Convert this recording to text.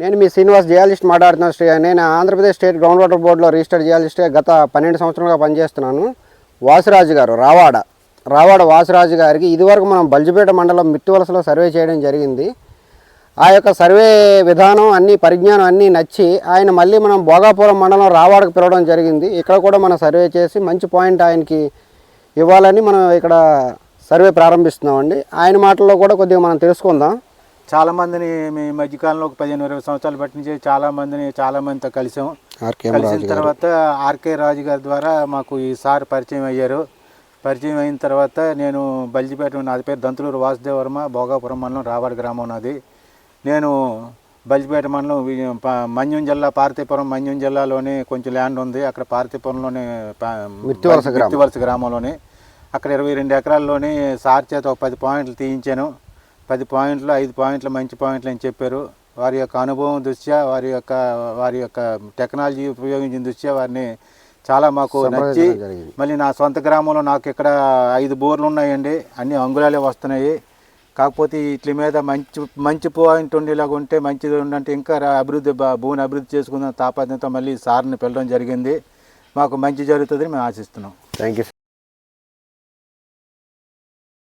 నేను మీ శ్రీనివాస్ జియాలిస్ట్ మాట్లాడుతున్నాను శ్రీ. నేను ఆంధ్రప్రదేశ్ స్టేట్ గ్రౌండ్ వాటర్ బోర్డులో రిజిస్టర్డ్ జియాలజిస్ట్ గత పన్నెండు సంవత్సరాలుగా పనిచేస్తున్నాను. వాసురాజు గారు రావాడ. రావాడ వాసురాజు గారికి ఇదివరకు మనం బల్జిపేట మండలం మిట్టివలసలో సర్వే చేయడం జరిగింది. ఆ యొక్క సర్వే విధానం అన్ని పరిజ్ఞానం అన్నీ నచ్చి ఆయన మళ్ళీ మనం భోగాపురం మండలం రావాడకు పిలవడం జరిగింది. ఇక్కడ కూడా మనం సర్వే చేసి మంచి పాయింట్ ఆయనకి ఇవ్వాలని మనం ఇక్కడ సర్వే ప్రారంభిస్తున్నామండి. ఆయన మాటల్లో కూడా కొద్దిగా మనం తెలుసుకుందాం. చాలా మందిని మీ మధ్యకాలంలో ఒక పదిహేను ఇరవై సంవత్సరాల బట్టి నుంచి చాలా మందిని చాలా మందితో కలిసాం. కలిసిన తర్వాత ఆర్కే రాజు గారి ద్వారా మాకు ఈ సార్ పరిచయం అయ్యారు. పరిచయం అయిన తర్వాత నేను బల్జిపేట నాది పేరు దంతులూరు వాసుదేవ వర్మ భోగాపురం మండలం రావాడి గ్రామం నాది. నేను బల్జిపేట మండలం మన్యం జిల్లా పార్తీపురం మన్యం జిల్లాలోని కొంచెం ల్యాండ్ ఉంది. అక్కడ పార్తీపురంలోని. మిర్తివలస గ్రామంలోని. అక్కడ ఇరవై రెండు ఎకరాల్లోని సార్ చేత ఒక పది పాయింట్లు తీయించాను. పది పాయింట్లు ఐదు పాయింట్లు మంచి పాయింట్లు అని చెప్పారు. వారి యొక్క అనుభవం దృష్ట్యా వారి యొక్క వారి యొక్క టెక్నాలజీ ఉపయోగించిన దృష్ట్యా వారిని చాలా మాకు నచ్చి. మళ్ళీ నా సొంత గ్రామంలో నాకు ఇక్కడ ఐదు బోర్లు ఉన్నాయండి. అన్ని అంగుళాలే వస్తున్నాయి. కాకపోతే వీటి మీద మంచి మంచి పాయింట్ ఉండేలాగా ఉంటే మంచిది ఉండంటే ఇంకా అభివృద్ధి భూమిని అభివృద్ధి చేసుకుందాం తాపత్రయంతో మళ్ళీ సార్ని పిలవడం జరిగింది. మాకు మంచి జరుగుతుందని మేము ఆశిస్తున్నాం. Thank you